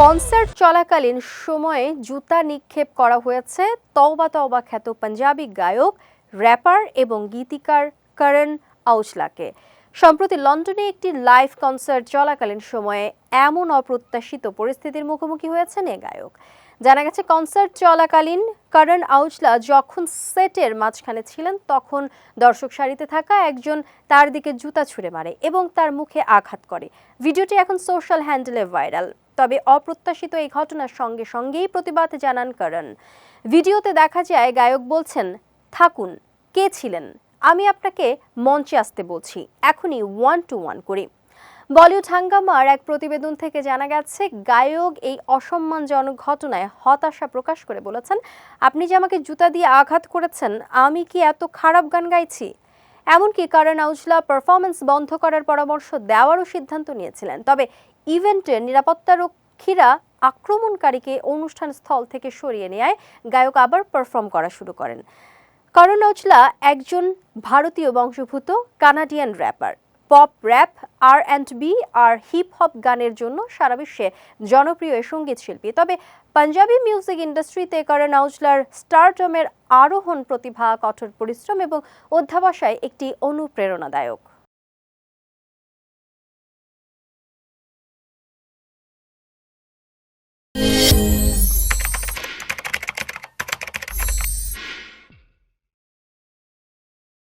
Concert চলাকালীন সময়ে জুতা নিক্ষেপ করা হয়েছে। তওবা তওবা খ্যাত পাঞ্জাবি গায়ক, র্যাপার এবং গীতিকার করণ আউজলাকে। সম্প্রতি লন্ডনে একটি লাইভ কনসার্ট চলাকালীন সময়ে এমন অপ্রত্যাশিত পরিস্থিতির মুখোমুখি হয়েছেন এ গায়ক। জানা গেছে, কনসার্ট চলাকালীন করণ আউজলা যখন সেটের মাঝখানে ছিলেন তখন দর্শক সারিতে থাকা একজন তার দিকে জুতা ছুঁড়ে মারে এবং তার মুখে আঘাত করে। ভিডিওটি এখন সোশ্যাল হ্যান্ডেলে ভাইরাল। তবে অপ্রত্যাশিত এই ঘটনার সঙ্গে সঙ্গেই প্রতিবাদ জানান করণ। ভিডিওতে দেখা যায় গায়ক বলছেন, থাকুন, কে ছিলেন? আমি আপনাকে মঞ্চে আসতে বলছি। এখনই ওয়ান টু ওয়ান করি। বলিউড হাঙ্গামার এক প্রতিবেদন থেকে জানা গেছে, গায়ক এই অসম্মানজনক ঘটনায় হতাশা প্রকাশ করে বলেছেন, আপনি যে আমাকে জুতা দিয়ে আঘাত করেছেন, আমি কি এত খারাপ গান গাইছি? এমনকি কারণ আউজলা পারফরমেন্স বন্ধ করার পরামর্শ দেওয়ারও সিদ্ধান্ত নিয়েছিলেন। তবে ইভেন্টের নিরাপত্তারক্ষীরা আক্রমণকারীকে অনুষ্ঠান স্থল থেকে সরিয়ে নেয় গায়ক আবার পারফর্ম করা শুরু করেন। করণ আউজলা একজন ভারতীয় বংশোদ্ভূত, Canadian rapper pop rap R and B R hip hop গানের জন্য সারা বিশ্বে জনপ্রিয় সংগীত শিল্পী। তবে পাঞ্জাবি মিউজিক ইন্ডাস্ট্রিতে করণ আউজলার স্টারডমের আরোহণ প্রতিভা, কঠোর পরিশ্রম এবং অধ্যাবসায় একটি অনুপ্রেরণাদায়ক।